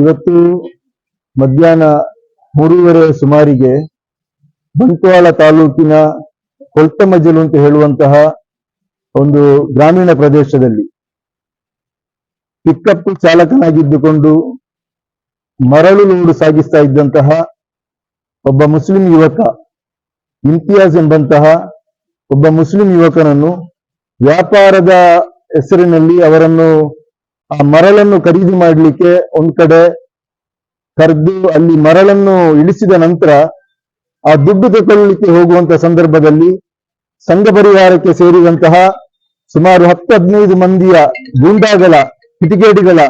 ಇವತ್ತು ಮಧ್ಯಾಹ್ನ ಮೂರುವರೆ ಸುಮಾರಿಗೆ ಬಂಟ್ವಾಳ ತಾಲೂಕಿನ ಕೊಳ್ತಮಜಲು ಅಂತ ಹೇಳುವಂತಹ ಒಂದು ಗ್ರಾಮೀಣ ಪ್ರದೇಶದಲ್ಲಿ ಪಿಕಪ್ ಚಾಲಕನಾಗಿದ್ದುಕೊಂಡು ಮರಳು ಲೋಡು ಸಾಗಿಸ್ತಾ ಇದ್ದಂತಹ ಒಬ್ಬ ಮುಸ್ಲಿಂ ಯುವಕ, ಇಮ್ತಿಯಾಜ್ ಎಂಬಂತಹ ಒಬ್ಬ ಮುಸ್ಲಿಂ ಯುವಕನನ್ನು ವ್ಯಾಪಾರದ ಹೆಸರಿನಲ್ಲಿ ಅವರನ್ನು ಆ ಮರಳನ್ನು ಖರೀದಿ ಮಾಡಲಿಕ್ಕೆ ಒಂದ್ ಕಡೆ ಕರೆದು ಅಲ್ಲಿ ಮರಳನ್ನು ಇಳಿಸಿದ ನಂತರ ಆ ದುಡ್ಡು ತಗೊಳ್ಳಿಕ್ಕೆ ಹೋಗುವಂತ ಸಂದರ್ಭದಲ್ಲಿ ಸಂಘ ಪರಿವಾರಕ್ಕೆ ಸೇರಿದಂತಹ ಸುಮಾರು ಹತ್ತು ಹದಿನೈದು ಮಂದಿಯ ಗೂಂಡಾಗಳ ಕಿಟಿಗೇಡಿಗಳ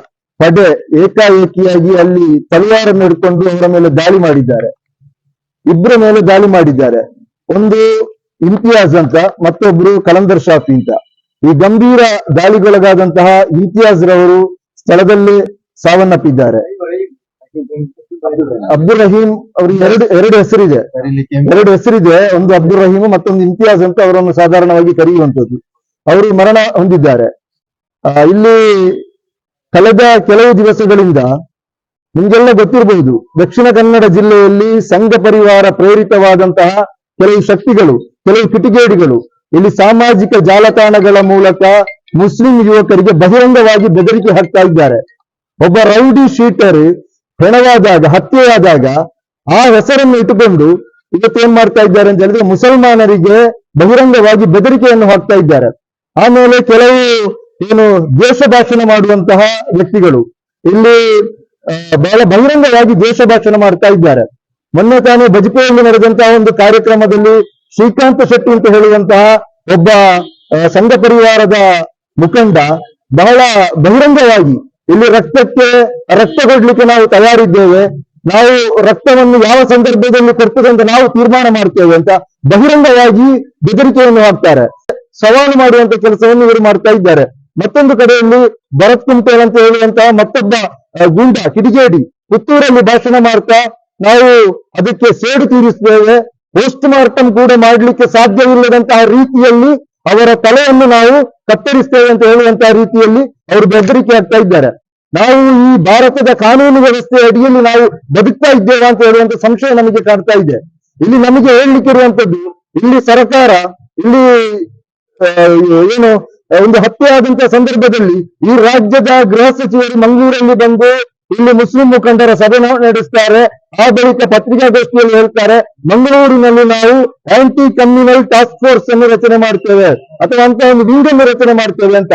ಪಡೆ ಏಕಾಏಕಿಯಾಗಿ ಅಲ್ಲಿ ತಲವಾರನ್ನು ಹಿಡ್ಕೊಂಡು ಅವರ ಮೇಲೆ ದಾಳಿ ಮಾಡಿದ್ದಾರೆ. ಇಬ್ಬರ ಮೇಲೆ ದಾಳಿ ಮಾಡಿದ್ದಾರೆ. ಒಂದು ಇಮ್ತಿಯಾಜ್ ಅಂತ, ಮತ್ತೊಬ್ರು ಕಲಂದರ್ ಶಾಫಿ ಅಂತ. ಈ ಗಂಭೀರ ದಾಳಿಗೊಳಗಾದಂತಹ ಇಮ್ತಿಯಾಜ್ ರವರು ಸ್ಥಳದಲ್ಲೇ ಸಾವನ್ನಪ್ಪಿದ್ದಾರೆ. ಅಬ್ದುಲ್ ರಹೀಂ ಅವ್ರಿಗೆ ಎರಡು ಎರಡು ಹೆಸರಿದೆ. ಎರಡು ಹೆಸರಿದೆ, ಒಂದು ಅಬ್ದುಲ್ ರಹೀಮ್, ಮತ್ತೊಂದು ಇಮ್ತಿಯಾಜ್ ಅಂತ ಅವರನ್ನು ಸಾಧಾರಣವಾಗಿ ಕರೆಯುವಂತದ್ದು ಅವರು ಮರಣ ಹೊಂದಿದ್ದಾರೆ. ಇಲ್ಲಿ ಕಳೆದ ಕೆಲವು ದಿವಸಗಳಿಂದ ನಿಮ್ಗೆಲ್ಲ ಗೊತ್ತಿರಬಹುದು ದಕ್ಷಿಣ ಕನ್ನಡ ಜಿಲ್ಲೆಯಲ್ಲಿ ಸಂಘ ಪರಿವಾರ ಪ್ರೇರಿತವಾದಂತಹ ಕೆಲವು ಶಕ್ತಿಗಳು, ಕೆಲವು ಕಿಟಿಗೇಡಿಗಳು ಇಲ್ಲಿ ಸಾಮಾಜಿಕ ಜಾಲತಾಣಗಳ ಮೂಲಕ ಮುಸ್ಲಿಂ ಯುವಕರಿಗೆ ಬಹಿರಂಗವಾಗಿ ಬೆದರಿಕೆ ಹಾಕ್ತಾ ಇದ್ದಾರೆ. ಒಬ್ಬ ರೌಡಿ ಶೀಟರ್ ಹೆಣವಾದಾಗ, ಹತ್ಯೆಯಾದಾಗ ಆ ಹೆಸರನ್ನು ಇಟ್ಟುಕೊಂಡು ಇವತ್ತು ಏನ್ ಮಾಡ್ತಾ ಇದ್ದಾರೆ ಅಂತ ಹೇಳಿದ್ರೆ ಮುಸಲ್ಮಾನರಿಗೆ ಬಹಿರಂಗವಾಗಿ ಬೆದರಿಕೆಯನ್ನು ಹಾಕ್ತಾ ಇದ್ದಾರೆ. ಆಮೇಲೆ ಕೆಲವು ಏನು ದೇಶ ಭಾಷಣ ಮಾಡುವಂತಹ ವ್ಯಕ್ತಿಗಳು ಇಲ್ಲಿ ಬಹಳ ಬಹಿರಂಗವಾಗಿ ದೇಶ ಭಾಷಣ ಮಾಡ್ತಾ ಇದ್ದಾರೆ. ಮೊನ್ನೆ ತಾನೇ ಬಜಪೆಯಲ್ಲಿ ನಡೆದಂತಹ ಒಂದು ಕಾರ್ಯಕ್ರಮದಲ್ಲಿ ಶ್ರೀಕಾಂತ ಶೆಟ್ಟಿ ಅಂತ ಹೇಳುವಂತಹ ಒಬ್ಬ ಸಂಘ ಪರಿವಾರದ ಮುಖಂಡ ಬಹಳ ಬಹಿರಂಗವಾಗಿ, ಇಲ್ಲಿ ರಕ್ತಕ್ಕೆ ರಕ್ತ ಕೊಡ್ಲಿಕ್ಕೆ ನಾವು ತಯಾರಿದ್ದೇವೆ, ನಾವು ರಕ್ತವನ್ನು ಯಾವ ಸಂದರ್ಭದಲ್ಲಿ ಕೊಡ್ತದೆ ಅಂತ ನಾವು ತೀರ್ಮಾನ ಮಾಡ್ತೇವೆ ಅಂತ ಬಹಿರಂಗವಾಗಿ ಬೆದರಿಕೆಯನ್ನು ಹಾಕ್ತಾರೆ. ಸವಾಲು ಮಾಡುವಂತ ಕೆಲಸವನ್ನು ಇವರು ಮಾಡ್ತಾ ಇದ್ದಾರೆ. ಮತ್ತೊಂದು ಕಡೆಯಲ್ಲಿ ಭರತ್ ಕುಂಟೇಲ್ ಅಂತ ಹೇಳುವಂತಹ ಮತ್ತೊಬ್ಬ ಗೂಂಡ, ಕಿಡಿಗೇಡಿ, ಪುತ್ತೂರಲ್ಲಿ ಭಾಷಣ ಮಾಡ್ತಾ ನಾವು ಅದಕ್ಕೆ ಸೇಡು ತೀರಿಸ್ತೇವೆ. ಪೋಸ್ಟ್ ಮಾರ್ಟಮ್ ಕೂಡ ಮಾಡಲಿಕ್ಕೆ ಸಾಧ್ಯವಿಲ್ಲದಂತಹ ರೀತಿಯಲ್ಲಿ ಅವರ ತಲೆಯನ್ನು ನಾವು ಕತ್ತರಿಸ್ತೇವೆ ಅಂತ ಹೇಳುವಂತಹ ರೀತಿಯಲ್ಲಿ ಅವರು ಬೆದರಿಕೆ ಆಗ್ತಾ ಇದ್ದಾರೆ. ನಾವು ಈ ಭಾರತದ ಕಾನೂನು ವ್ಯವಸ್ಥೆಯ ಅಡಿಯಲ್ಲಿ ನಾವು ಬದುಕ್ತಾ ಇದ್ದೇವೆ ಅಂತ ಹೇಳುವಂತ ಸಂಶಯ ನಮಗೆ ಕಾಣ್ತಾ ಇದೆ. ಇಲ್ಲಿ ನಮಗೆ ಹೇಳಲಿಕ್ಕೆ ಇರುವಂತದ್ದು, ಇಲ್ಲಿ ಸರ್ಕಾರ, ಇಲ್ಲಿ ಏನು, ಒಂದು ಹತ್ಯೆ ಆದಂತಹ ಸಂದರ್ಭದಲ್ಲಿ ಈ ರಾಜ್ಯದ ಗೃಹ ಸಚಿವರು ಮಂಗಳೂರಲ್ಲಿ ಬಂದು ಇಲ್ಲಿ ಮುಸ್ಲಿಂ ಮುಖಂಡರ ಸಭೆ ನಡೆಸ್ತಾರೆ. ಆ ಬಳಿಕ ಪತ್ರಿಕಾಗೋಷ್ಠಿಯಲ್ಲಿ ಹೇಳ್ತಾರೆ, ಮಂಗಳೂರಿನಲ್ಲಿ ನಾವು ಆಂಟಿ ಕಮ್ಯುನಲ್ ಟಾಸ್ಕ್ ಫೋರ್ಸ್ ಅನ್ನು ರಚನೆ ಮಾಡ್ತೇವೆ ಅಥವಾ ಅಂತ ಒಂದು ವಿಂಗ್ ಅನ್ನು ರಚನೆ ಮಾಡ್ತೇವೆ ಅಂತ.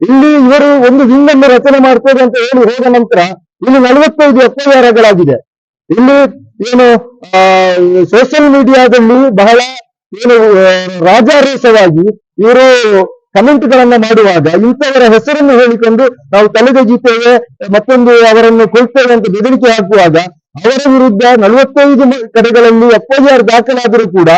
ಇಲ್ಲಿ ಇವರು ಒಂದು ವಿಂಗ್ ಅನ್ನು ರಚನೆ ಮಾಡ್ತೇವೆ ಅಂತ ಹೇಳಿ ಹೋದ ನಂತರ ಇಲ್ಲಿ ನಲವತ್ತೈದು ಎಫ್ಐಆರ್ಗಳಾಗಿದೆ ಇಲ್ಲಿ ಏನು ಸೋಷಿಯಲ್ ಮೀಡಿಯಾದಲ್ಲಿ ಬಹಳ ಏನು ರಾಜಾರೇಷವಾಗಿ ಇವರು ಕಮೆಂಟ್ ಗಳನ್ನ ಮಾಡುವಾಗ ಇಂಥವರ ಹೆಸರನ್ನು ಹೇಳಿಕೊಂಡು ನಾವು ತಲೆದೆಗಿತೇವೆ ಮತ್ತೊಂದು ಅವರನ್ನು ಕೊಡ್ತೇವೆ ಅಂತ ಬೆದರಿಕೆ ಹಾಕುವಾಗ ಅವರ ವಿರುದ್ಧ ನಲವತ್ತೈದು ಕಡೆಗಳಲ್ಲಿ ಎಫ್ಐಆರ್ ದಾಖಲಾದರೂ ಕೂಡ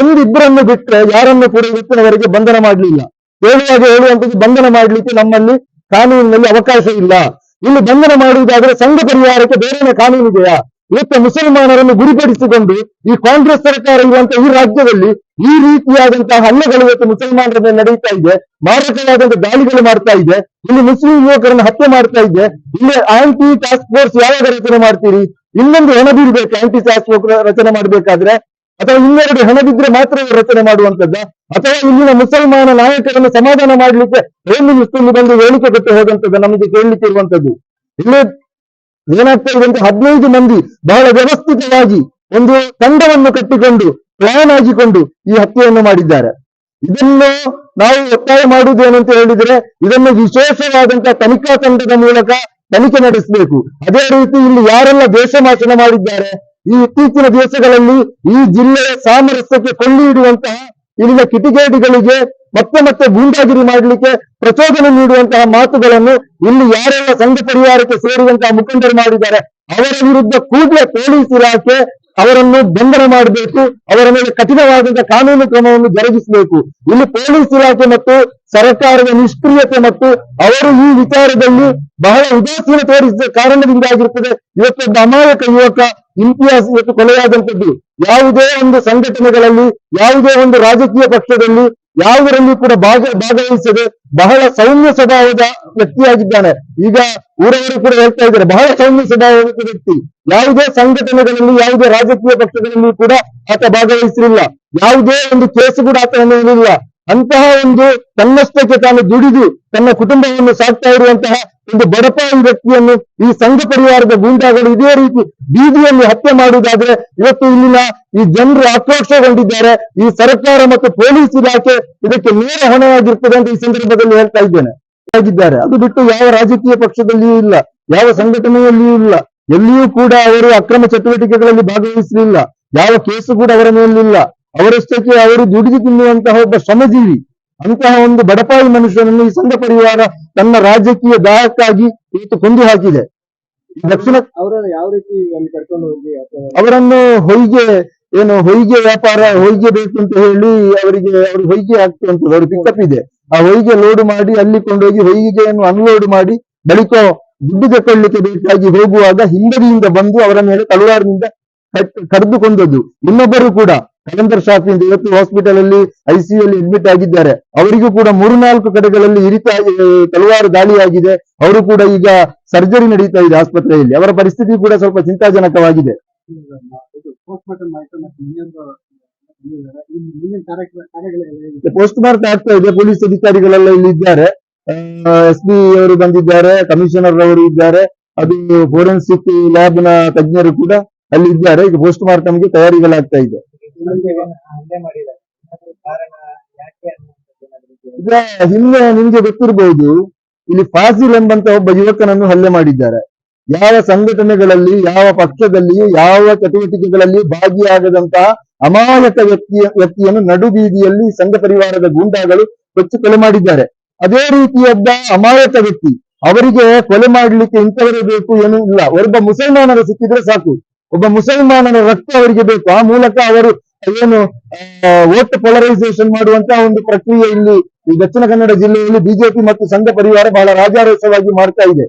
ಒಂದಿಬ್ಬರನ್ನು ಬಿಟ್ಟರೆ ಯಾರನ್ನು ಕೂಡ ಇವತ್ತಿನವರೆಗೆ ಬಂಧನ ಮಾಡಲಿಲ್ಲ. ಹೇಳುವಾಗ ಹೇಳುವಂಥದ್ದು ಬಂಧನ ಮಾಡಲಿಕ್ಕೆ ನಮ್ಮಲ್ಲಿ ಕಾನೂನಿನಲ್ಲಿ ಅವಕಾಶ ಇಲ್ಲ. ಇಲ್ಲಿ ಬಂಧನ ಮಾಡುವುದಾದ್ರೆ ಸಂಘ ಪರಿಹಾರಕ್ಕೆ ಕಾನೂನು ಇದೆಯಾ ಇವತ್ತು ಮುಸಲ್ಮಾನರನ್ನು ಗುರಿಪಡಿಸಿಕೊಂಡು ಈ ಕಾಂಗ್ರೆಸ್ ಸರ್ಕಾರ ಇರುವಂತಹ ಈ ರಾಜ್ಯದಲ್ಲಿ ಈ ರೀತಿಯಾದಂತಹ ಹಲ್ಲೆಗಳು ಇವತ್ತು ಮುಸಲ್ಮಾನರ ಮೇಲೆ ನಡೀತಾ ಇದೆ, ಮಾರಕವಾದಂತಹ ದಾಳಿಗಳು ಮಾಡ್ತಾ ಇದೆ, ಇಲ್ಲಿ ಮುಸ್ಲಿಂ ಯುವಕರನ್ನು ಹತ್ಯೆ ಮಾಡ್ತಾ ಇದೆ, ಇಲ್ಲಿ ಆಂಟಿ ಟಾಸ್ಕ್ ಫೋರ್ಸ್ ಯಾವಾಗ ರಚನೆ ಮಾಡ್ತೀರಿ? ಇನ್ನೊಂದು ಹೆಣ ಬೀಳ್ಬೇಕು ಆಂಟಿ ಟಾಸ್ಕ್ ಫೋರ್ಸ್ ರಚನೆ ಮಾಡಬೇಕಾದ್ರೆ, ಅಥವಾ ಇನ್ನೆರಡು ಹೆಣ ಮಾತ್ರ ರಚನೆ ಮಾಡುವಂತದ್ದ ಅಥವಾ ಇಲ್ಲಿನ ಮುಸಲ್ಮಾನ ನಾಯಕರನ್ನು ಸಮಾಧಾನ ಮಾಡಲಿಕ್ಕೆ ಹೇಳಿ ಮಿನಿಸ್ಟರ್ ಬಂದು ಹೇಳಿಕೆ ಕೊಟ್ಟು ಹೋದಂತದ್ದು ನಮಗೆ ಕೇಳಲಿಕ್ಕೆ ಇರುವಂತದ್ದು ಇಲ್ಲಿ ಏನಾಗ್ತಾ ಇದೆ ಅಂತ ಹದಿನೈದು ಮಂದಿ ಬಹಳ ವ್ಯವಸ್ಥಿತವಾಗಿ ಒಂದು ತಂಡವನ್ನು ಕಟ್ಟಿಕೊಂಡು ಪ್ಲಾನ್ ಆಗಿಕೊಂಡು ಈ ಹತ್ಯೆಯನ್ನು ಮಾಡಿದ್ದಾರೆ. ಇದನ್ನು ನಾವು ಒತ್ತಾಯ ಮಾಡುವುದೇನಂತ ಹೇಳಿದ್ರೆ, ಇದನ್ನು ವಿಶೇಷವಾದಂತಹ ತನಿಖಾ ತಂಡದ ಮೂಲಕ ತನಿಖೆ ನಡೆಸಬೇಕು. ಅದೇ ರೀತಿ ಇಲ್ಲಿ ಯಾರೆಲ್ಲ ದೇಶ ಭಾಷಣ ಮಾಡಿದ್ದಾರೆ, ಈ ಇತ್ತೀಚಿನ ದಿವಸಗಳಲ್ಲಿ ಈ ಜಿಲ್ಲೆಯ ಸಾಮರಸ್ಯಕ್ಕೆ ಕೊಳ್ಳಿ ಇಡುವಂತಹ ಇಲ್ಲಿನ ಕಿಟಿಗೇಡಿಗಳಿಗೆ ಮತ್ತೆ ಮತ್ತೆ ಗೂಂಡಾಗಿರಿ ಮಾಡಲಿಕ್ಕೆ ಪ್ರಚೋದನೆ ನೀಡುವಂತಹ ಮಾತುಗಳನ್ನು ಇಲ್ಲಿ ಯಾರೆಲ್ಲ ಸಂಘ ಪರಿವಾರಕ್ಕೆ ಸೇರಿದಂತಹ ಮುಖಂಡರು ಮಾಡಿದ್ದಾರೆ, ಅವರ ವಿರುದ್ಧ ಕೂಡಲೇ ಪೊಲೀಸ್ ಇಲಾಖೆ ಅವರನ್ನು ಬಂಧನ ಮಾಡಬೇಕು, ಅವರ ಮೇಲೆ ಕಠಿಣವಾದಂತಹ ಕಾನೂನು ಕ್ರಮವನ್ನು ಜರುಗಿಸಬೇಕು. ಇಲ್ಲಿ ಪೊಲೀಸ್ ಇಲಾಖೆ ಮತ್ತು ಸರ್ಕಾರದ ನಿಷ್ಕ್ರಿಯತೆ ಮತ್ತು ಅವರು ಈ ವಿಚಾರದಲ್ಲಿ ಬಹಳ ಉದಾಸೀನ ತೋರಿಸಿದ ಕಾರಣದಿಂದಾಗಿರುತ್ತದೆ ಇವತ್ತೊಬ್ಬ ಅಮಾಯಕ ಯುವಕ ಇಮ್ತಿಯಾಸ್ ಇವತ್ತು ಕೊಲೆಯಾದಂಥದ್ದು. ಯಾವುದೇ ಒಂದು ಸಂಘಟನೆಗಳಲ್ಲಿ, ಯಾವುದೇ ಒಂದು ರಾಜಕೀಯ ಪಕ್ಷದಲ್ಲಿ ಯಾವುದರಲ್ಲಿ ಕೂಡ ಭಾಗ ಭಾಗವಹಿಸದೆ ಬಹಳ ಸೌಮ್ಯ ಸ್ವಭಾವದ ವ್ಯಕ್ತಿಯಾಗಿದ್ದಾನೆ. ಈಗ ಊರವರು ಕೂಡ ಹೇಳ್ತಾ ಇದ್ದಾರೆ, ಬಹಳ ಸೌಮ್ಯ ಸ್ವಭಾವದ ವ್ಯಕ್ತಿ. ಯಾವುದೇ ಸಂಘಟನೆಗಳಲ್ಲಿ, ಯಾವುದೇ ರಾಜಕೀಯ ಪಕ್ಷಗಳಲ್ಲಿ ಕೂಡ ಆತ ಭಾಗವಹಿಸಲಿಲ್ಲ. ಯಾವುದೇ ಒಂದು ಕೇಸು ಕೂಡ ಆತನ ಮೇಲಿಲ್ಲ ಅಂತಹ ಒಂದು ತನ್ನಷ್ಟಕ್ಕೆ ತಾನು ದುಡಿದು ತನ್ನ ಕುಟುಂಬವನ್ನು ಸಾಕ್ತಾ ಇರುವಂತಹ ಒಂದು ಬಡಪಾಯಿ ವ್ಯಕ್ತಿಯನ್ನು ಈ ಸಂಘ ಪರಿವಾರದ ಗೂಂಡಾಗಳು ಇದೇ ರೀತಿ ಬೀದಿಯಲ್ಲಿ ಹತ್ಯೆ ಮಾಡುವುದಾದ್ರೆ ಇವತ್ತು ಇಲ್ಲಿನ ಈ ಜನರು ಆಕ್ರೋಶಗೊಂಡಿದ್ದಾರೆ. ಈ ಸರ್ಕಾರ ಮತ್ತು ಪೊಲೀಸ್ ಇಲಾಖೆ ಇದಕ್ಕೆ ನೇರ ಹೊಣೆಯಾಗಿರ್ತದೆ ಅಂತ ಈ ಸಂದರ್ಭದಲ್ಲಿ ಹೇಳ್ತಾ ಇದ್ದೇನೆ. ಆಗಿದ್ದಾರೆ. ಅದು ಬಿಟ್ಟು ಯಾವ ರಾಜಕೀಯ ಪಕ್ಷದಲ್ಲಿಯೂ ಇಲ್ಲ, ಯಾವ ಸಂಘಟನೆಯಲ್ಲಿಯೂ ಇಲ್ಲ, ಎಲ್ಲಿಯೂ ಕೂಡ ಅವರು ಅಕ್ರಮ ಚಟುವಟಿಕೆಗಳಲ್ಲಿ ಭಾಗವಹಿಸಲಿಲ್ಲ, ಯಾವ ಕೇಸು ಕೂಡ ಅವರ ಮೇಲಿಲ್ಲ. ಅವರಷ್ಟಕ್ಕೆ ಅವರು ದುಡಿದು ತಿನ್ನುವಂತಹ ಒಬ್ಬ ಶ್ರಮಜೀವಿ ಅಂತಹ ಒಂದು ಬಡಪಾಯಿ ಮನುಷ್ಯನನ್ನು ಈ ಸಂಘ ಪರಿವಾರ ತನ್ನ ರಾಜಕೀಯ ದಾಯಕ್ಕಾಗಿ ಇವತ್ತು ಕೊಂದು ಹಾಕಿದೆ. ದಕ್ಷಿಣ ಅವರನ್ನು ಯಾವ ರೀತಿ ಅಲ್ಲಿ ಕರ್ಕೊಂಡು ಹೋಗಿ ಅವರನ್ನು ಹೊಯ್ಗೆ ಏನು ಹೊಯ್ಗೆ ವ್ಯಾಪಾರ ಹೊಯ್ಗೆ ಬೇಕು ಅಂತ ಹೇಳಿ ಅವರಿಗೆ ಅವರು ಹೊಯ್ಗೆ ಆಗ್ತುವಂಥದ್ದು ಅವ್ರ ಪಿಕಪ್ ಇದೆ. ಆ ಹೊಯ್ಗೆ ಲೋಡ್ ಮಾಡಿ ಅಲ್ಲಿ ಕೊಂಡೋಗಿ ಹೊಯ್ಗೆಯನ್ನು ಅನ್ಲೋಡ್ ಮಾಡಿ ಬಳಿಕ ದುಡ್ಡು ತಕೊಳ್ಳಿಕ್ಕೆ ಬೇಕಾಗಿ ಹೋಗುವಾಗ ಹಿಂಬದಿಯಿಂದ ಬಂದು ಅವರ ಮೇಲೆ ತಲವಾರದಿಂದ ಕರೆದುಕೊಂಡದ್ದು. ಇನ್ನೊಬ್ಬರು ಕೂಡ ಕಲಂದರ್ ಶಾಪಿಂದ ಇವತ್ತು ಹಾಸ್ಪಿಟಲ್ ಅಲ್ಲಿ ಐಸಿಯಲ್ಲಿ ಅಡ್ಮಿಟ್ ಆಗಿದ್ದಾರೆ. ಅವರಿಗೂ ಕೂಡ ಮೂರು ನಾಲ್ಕು ಕಡೆಗಳಲ್ಲಿ ಇರಿತ ತಲವಾರು ದಾಳಿಯಾಗಿದೆ ಅವರು ಕೂಡ ಈಗ ಸರ್ಜರಿ ನಡೀತಾ ಇದೆ ಆಸ್ಪತ್ರೆಯಲ್ಲಿ. ಅವರ ಪರಿಸ್ಥಿತಿ ಕೂಡ ಸ್ವಲ್ಪ ಚಿಂತಾಜನಕವಾಗಿದೆ. ಪೋಸ್ಟ್ ಮಾರ್ಟಮ್ ಆಗ್ತಾ ಇದೆ. ಪೊಲೀಸ್ ಅಧಿಕಾರಿಗಳೆಲ್ಲ ಇಲ್ಲಿ ಇದ್ದಾರೆ. ಎಸ್ ಪಿ ಅವರು ಬಂದಿದ್ದಾರೆ ಕಮಿಷನರ್ ಅವರು ಇದ್ದಾರೆ. ಅದು ಫೋರೆನ್ಸಿಕ್ ಲ್ಯಾಬ್ನ ತಜ್ಞರು ಕೂಡ ಅಲ್ಲಿ ಇದ್ದಾರೆ. ಈಗ ಪೋಸ್ಟ್ ಮಾರ್ಟಮ್ಗೆ ತಯಾರಿಗಳಾಗ್ತಾ ಇದೆ. ಈಗ ಹಿಂದೆ ನಿಮ್ಗೆ ಗೊತ್ತಿರಬಹುದು ಇಲ್ಲಿ ಫಾಸಿಲ್ ಎಂಬಂತ ಒಬ್ಬ ಯುವಕನನ್ನು ಹಲ್ಲೆ ಮಾಡಿದ್ದಾರೆ. ಯಾವ ಸಂಘಟನೆಗಳಲ್ಲಿ, ಯಾವ ಪಕ್ಷದಲ್ಲಿ, ಯಾವ ಚಟುವಟಿಕೆಗಳಲ್ಲಿ ಭಾಗಿಯಾಗದಂತಹ ಅಮಾಯಕ ವ್ಯಕ್ತಿಯ ವ್ಯಕ್ತಿಯನ್ನು ನಡು ಬೀದಿಯಲ್ಲಿ ಸಂಘ ಪರಿವಾರದ ಗೂಂಡಾಗಳು ಹೆಚ್ಚು ಕೊಲೆ ಮಾಡಿದ್ದಾರೆ. ಅದೇ ರೀತಿಯದ್ದ ಅಮಾಯಕ ವ್ಯಕ್ತಿ, ಅವರಿಗೆ ಕೊಲೆ ಮಾಡಲಿಕ್ಕೆ ಇಂಥವರೇ ಬೇಕು ಏನೂ ಇಲ್ಲ. ಒಬ್ಬ ಮುಸಲ್ಮಾನರು ಸಿಕ್ಕಿದ್ರೆ ಸಾಕು. ಒಬ್ಬ ಮುಸಲ್ಮಾನನ ರಕ್ತ ಅವರಿಗೆ ಬೇಕು. ಆ ಮೂಲಕ ಅವರು ಏನು ವೋಟ್ ಪೊಲರೈಸೇಷನ್ ಮಾಡುವಂತಹ ಒಂದು ಪ್ರಕ್ರಿಯೆ ಇಲ್ಲಿ ದಕ್ಷಿಣ ಕನ್ನಡ ಜಿಲ್ಲೆಯಲ್ಲಿ ಬಿಜೆಪಿ ಮತ್ತು ಸಂಘ ಪರಿವಾರ ಬಹಳ ರಾಜಾರೋಷವಾಗಿ ಮಾಡ್ತಾ ಇದೆ.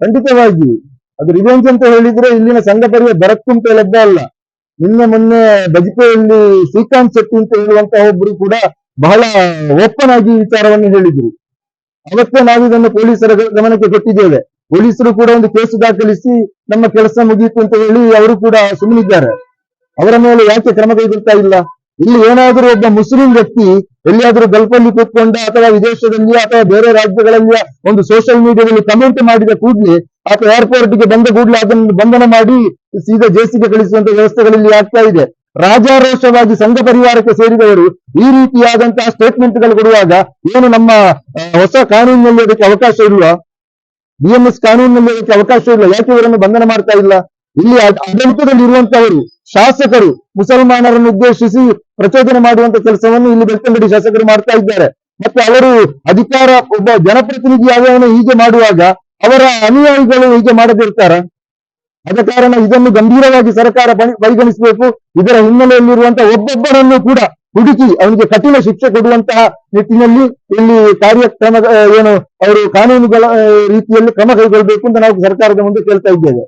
ಖಂಡಿತವಾಗಿ. ಅದು ರಿವೆಂಜ್ ಅಂತ ಹೇಳಿದ್ರೆ ಇಲ್ಲಿನ ಸಂಘ ಪರಿವಾರ ಬರಕ್ಕುಂಟೆಲದ್ದ ಅಲ್ಲ. ನಿನ್ನೆ ಮೊನ್ನೆ ಬಜಪೆಯಲ್ಲಿ ಶ್ರೀಕಾಂತ್ ಶೆಟ್ಟಿ ಅಂತ ಹೇಳುವಂತಹ ಒಬ್ರು ಕೂಡ ಬಹಳ ಓಪನ್ ಆಗಿ ವಿಚಾರವನ್ನು ಹೇಳಿದ್ರು. ಅವತ್ತೇ ನಾವು ಇದನ್ನು ಪೊಲೀಸರ ಗಮನಕ್ಕೆ ಕೊಟ್ಟಿದ್ದೇವೆ. ಪೊಲೀಸರು ಕೂಡ ಒಂದು ಕೇಸು ದಾಖಲಿಸಿ ನಮ್ಮ ಕೆಲಸ ಮುಗಿಯಿತು ಅಂತ ಹೇಳಿ ಅವರು ಕೂಡ ಸುಮ್ಮನಿದ್ದಾರೆ ಅವರ ಮೇಲೆ ಯಾಕೆ ಕ್ರಮ ಕೈಗೊಳ್ತಾ ಇಲ್ಲ? ಇಲ್ಲಿ ಏನಾದರೂ ಒಬ್ಬ ಮುಸ್ಲಿಂ ವ್ಯಕ್ತಿ ಎಲ್ಲಿಯಾದರೂ ಗಲ್ಫಲ್ಲಿ ಕೂತ್ಕೊಂಡ ಅಥವಾ ವಿದೇಶದಲ್ಲಿ ಅಥವಾ ಬೇರೆ ರಾಜ್ಯಗಳಲ್ಲಿ ಒಂದು ಸೋಷಿಯಲ್ ಮೀಡಿಯಾದಲ್ಲಿ ಕಮೆಂಟ್ ಮಾಡಿದ ಕೂಡಲೇ ಆತ ಏರ್ಪೋರ್ಟ್ಗೆ ಬಂದ ಕೂಡಲೇ ಅದನ್ನು ಬಂಧನ ಮಾಡಿ ಸೀದಾ ಜೇಸಿಗೆ ಕಳಿಸುವಂತ ವ್ಯವಸ್ಥೆಗಳಲ್ಲಿ ಆಗ್ತಾ ಇದೆ. ರಾಜಾರೋಷವಾಗಿ ಸಂಘ ಪರಿವಾರಕ್ಕೆ ಸೇರಿದವರು ಈ ರೀತಿಯಾದಂತಹ ಸ್ಟೇಟ್ಮೆಂಟ್ಗಳು ಕೊಡುವಾಗ ಏನು ನಮ್ಮ ಹೊಸ ಕಾನೂನಿನಲ್ಲಿ ಅದಕ್ಕೆ ಅವಕಾಶ ಇಲ್ವಾ ಬಿಎಂಎಸ್ ಕಾನೂನಿನಲ್ಲಿ ಅದಕ್ಕೆ ಅವಕಾಶ ಇಲ್ಲ. ಯಾಕೆ ಇವರನ್ನು ಬಂಧನ ಮಾಡ್ತಾ ಇಲ್ಲ? ಇಲ್ಲಿ ಆಡ- ಆಡಳಿತದಲ್ಲಿ ಇರುವಂತವರು ಶಾಸಕರು ಮುಸಲ್ಮಾನರನ್ನು ಉದ್ದೇಶಿಸಿ ಪ್ರಚೋದನೆ ಮಾಡುವಂತ ಕೆಲಸವನ್ನು ಇಲ್ಲಿ ಬೆಳ್ತಂಗಡಿ ಶಾಸಕರು ಮಾಡ್ತಾ ಇದ್ದಾರೆ. ಮತ್ತೆ ಅವರು ಅಧಿಕಾರ, ಒಬ್ಬ ಜನಪ್ರತಿನಿಧಿಯಾದವನು ಹೀಗೆ ಮಾಡುವಾಗ ಅವರ ಅನುಯಾಯಿಗಳು ಹೀಗೆ ಮಾಡದಿರ್ತಾರ? ಆದ ಕಾರಣ ಇದನ್ನು ಗಂಭೀರವಾಗಿ ಸರ್ಕಾರ ಪರಿ- ಪರಿಗಣಿಸಬೇಕು ಇದರ ಹಿನ್ನೆಲೆಯಲ್ಲಿರುವಂತಹ ಒಬ್ಬೊಬ್ಬರನ್ನು ಕೂಡ ಹುಡುಕಿ ಅವನಿಗೆ ಕಠಿಣ ಶಿಕ್ಷೆ ಕೊಡುವಂತಹ ನಿಟ್ಟಿನಲ್ಲಿ ಇಲ್ಲಿ ಕಾರ್ಯಕ್ರಮ ಏನು, ಅವರು ಕಾನೂನುಗಳ ರೀತಿಯಲ್ಲಿ ಕ್ರಮ ಕೈಗೊಳ್ಳಬೇಕು ಅಂತ ನಾವು ಸರ್ಕಾರದ ಮುಂದೆ ಕೇಳ್ತಾ ಇದ್ದೇವೆ.